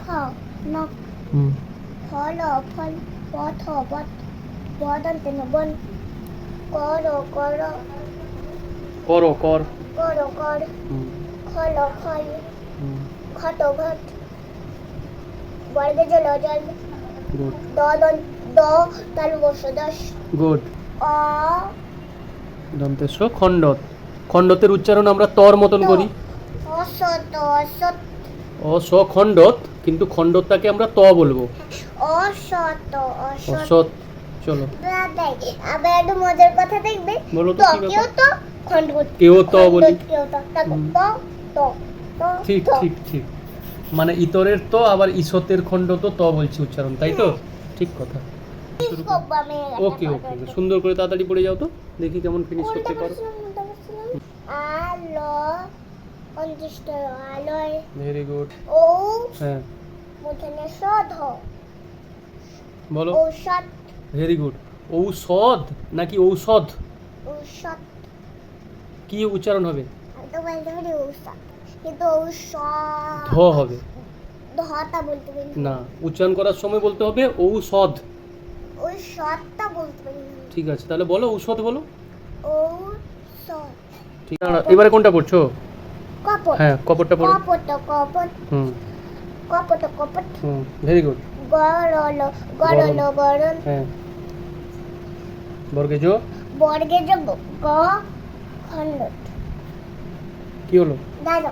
খ নখ হুম ফল ফল পথ পথ বদন্ত নবন কর কর করো কর কর কর হুম খল খল হুম ঘট ঘট বর্গে জল জল গুড দ দন দ তালু বস দশ গুড অ দন্তেশ্ব খণ্ডত। খণ্ডতের উচ্চারণ আমরা তর মতন করি। অসত অসত। অ স খণ্ডত কিন্তু খণ্ডতটাকে আমরা ত বলব। অসত অসত চলো। আবার একটু মজার কথা দেখবে। বলো তো কেউ তো খণ্ডত কেউ ত বলি? কেউ তো। তো তো তো ঠিক ঠিক ঠিক। মানে ইতরের তো আবার ঈশতের খণ্ড তো ত বলছি উচ্চারণ তাই তো? ঠিক কথা। ওকে ওকে। সুন্দর করে তাড়াতাড়ি পড়ে যাও তো। দেখি কেমন ফিনিশ করতে পারো। আলো ভেরি গুড ও হ্যাঁ। মধ্যে সধ বলো। ঔষধ। ভেরি গুড ঔষধ নাকি ঔষধ? ঔষধ। কি উচ্চারণ হবে? তো বলতে পারি ঔষধ। কিন্তু ঔষধ। ধ হবে। ধটা বলতে পারি। না। উচ্চারণ করার সময় বলতে হবে ঔষধ। ঔষধটা বলতে পারি। ঠিক আছে তাহলে বলো ঔষধ বলো। ঔষধ। ঠিক এবারে কোনটা পড়ছো? কপট। হ্যাঁ কপরটা পড়ো। কপট কপট। হুম। কপট কপট। হুম ভেরি গুড গরল গরল গরল হ্যাঁ। বর্গে জো বর্গে যে গ গ কি হলো? দাদা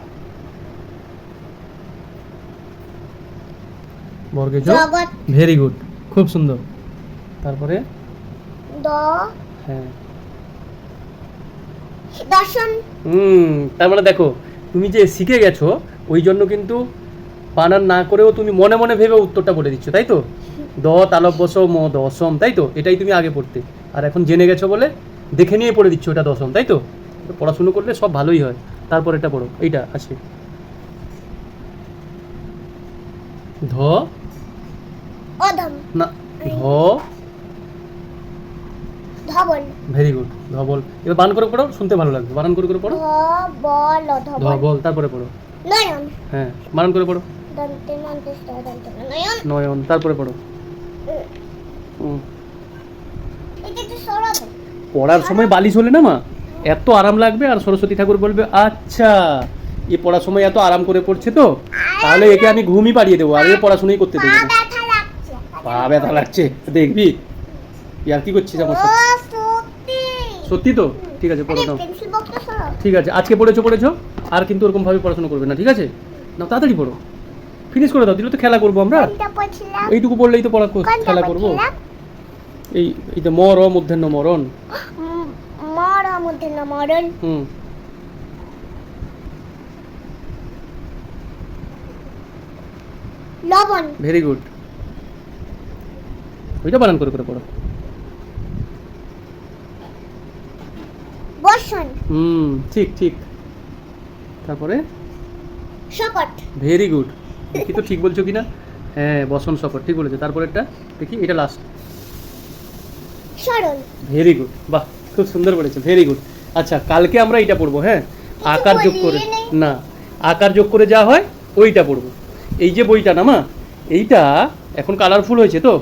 বর্গে জগৎ। ভেরি গুড খুব সুন্দর। তারপরে? দ। হ্যাঁ। দর্শন। হুম তার মানে দেখো তুমি যে শিখে গেছো ওই জন্য কিন্তু বানান না করেও তুমি মনে মনে ভেবে উত্তরটা বলে দিচ্ছ তাই তো? দ তালব বস ম দশম তাই তো? এটাই তুমি আগে পড়তে। আর এখন জেনে গেছো বলে দেখে নিয়ে পড়ে দিচ্ছ ওটা দশম তাই তো? পড়াশুনো করলে সব ভালোই হয়। তারপর এটা পড়ো এইটা আছে। ধ? না ধ? ধবল। Very good Dhabal. এবার বান করে পড়ো শুনতে ভালো লাগবে। বানান করে করে পড়ো। ধবল ধবল ধবল তারপরে পড়ো। নয়ন। হ্যাঁ বানান করে পড়ো। দন্তে দন্তে নয়ন নয়ন তারপরে পড়ো। পড়ার সময় বালিশ হলে না মা? এত আরাম লাগবে আর সরস্বতী ঠাকুর বলবে আচ্ছা এ পড়ার সময় এত আরাম করে পড়ছে তো? তাহলে একে আমি ঘুমই পাড়িয়ে দেবো আর এ পড়াশোনাই করতে দেবো পা ব্যথা লাগছে। দেখবি? আর কি করছিস আমার? সত্যি। তো? ঠিক আছে পড়ে দাও ঠিক আছে আজকে পড়েছো পড়েছো আর কিন্তু ওরকম ভাবে পড়াশোনা করবে না ঠিক আছে? না তাড়াতাড়ি পড়ো। ফিনিশ করে দাও দিলে তো খেলা করব আমরা। এইটুকু পড়লেই তো পড়া খেলা করব। এই এই তো মর মধ্যাহ্ন মরণ। মর মধ্যে না মরণ। হুম। লবণ। ভেরি গুড ওইটা বানান করে করে পড়ো। বর্ষণ হুম ঠিক ঠিক। তারপরে? শকট ভেরি গুড দেখি তো ঠিক বলছো কি না হ্যাঁ বসন সফর ঠিক বলেছ। তারপরে একটা দেখি এটা লাস্ট সরল। ভেরি গুড বাহ খুব সুন্দর বলেছ ভেরি গুড আচ্ছা কালকে আমরা এইটা পড়ব হ্যাঁ? আকার যোগ করে না আকার যোগ করে যা হয় ওইটা পড়ব। এই যে বইটা না মা এইটা এখন কালারফুল হয়েছে তো?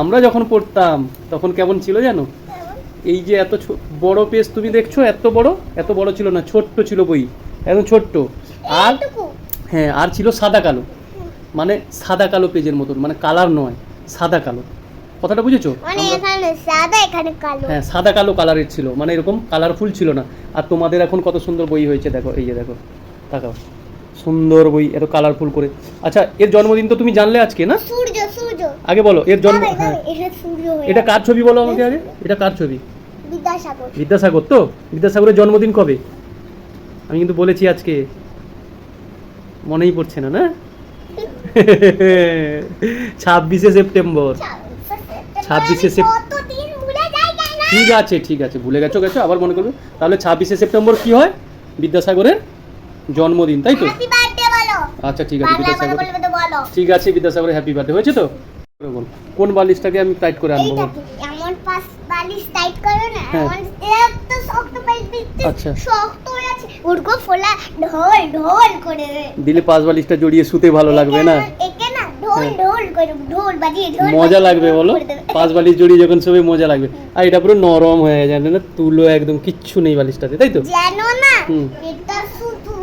আমরা যখন পড়তাম তখন কেমন ছিল জানো? এই যে এত বড় পেজ তুমি দেখছ এত বড়? এত বড় ছিল না ছোট্ট ছিল বই। একদম ছোট্ট। আর হ্যাঁ আর ছিল সাদা কালো। মানে সাদা কালো পেজের মতন মানে কালার নয় সাদা কালো। কথাটা বুঝেছ? মানে এখানে সাদা এখানে কালো। হ্যাঁ সাদা কালো কালারের ছিল মানে এরকম কালারফুল ছিল না। আর তোমাদের এখন কত সুন্দর বই হয়েছে দেখো এই যে দেখো তাকাও। সুন্দর বই এত কালারফুল করে। আচ্ছা এর জন্মদিন তো তুমি জানলে আজকে না? সূর্য সূর্য। আগে বলো এর জন্ম হ্যাঁ। এটা এটা কার ছবি বলো আমাকে আগে? এটা কার ছবি? বিদ্যাসাগর। বিদ্যাসাগর তো? বিদ্যাসাগরের জন্মদিন কবে? আমি কিন্তু বলেছি আজকে। মনেই পড়ছে না না? ছাব্বিশে সেপ্টেম্বর। ছাব্বিশে ঠিক আছে ঠিক আছে ভুলে গেছো গেছো আবার মনে করবে। তাহলে ছাব্বিশে সেপ্টেম্বর কি হয়? বিদ্যাসাগরের জন্মদিন তাই তো? আচ্ছা ঠিক আছে বিদ্যাসাগর ঠিক আছে বিদ্যাসাগরের হ্যাপি বার্থডে হয়েছে তো? বল। কোন বালিশটাকে আমি টাইট করে আনব? এমন বালিশ টাইট করো না হ্যাঁ। আচ্ছা। শক্ত আছে। উড়কো ফোলা ঢোল ঢোল করে। দিলে পাঁচ বালিশটা জড়িয়ে শুতে ভালো লাগবে না? একে একে না ঢোল ঢোল করে ঢোল বাজিয়ে ঢোল মজা লাগবে বলো? পাঁচ বালিশ জড়িয়ে যখন সবাই মজা লাগবে। আর এটা পুরো নরম হয়ে যায় না তুলো একদম কিচ্ছু নেই বালিশটাতে তাই তো? জানো না। এটা শুধু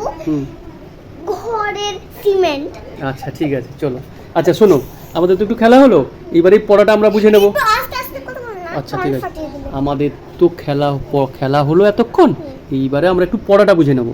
ঘরের সিমেন্ট। আচ্ছা ঠিক আছে চলো। আচ্ছা শোনো আমাদের তো একটু খেলা হলো এবারে পড়াটা আমরা বুঝে নেব। আচ্ছা ঠিক আছে। আমাদের তো খেলা খেলা হলো এতক্ষণ। এইবারে আমরা একটু পড়াটা বুঝে নেব।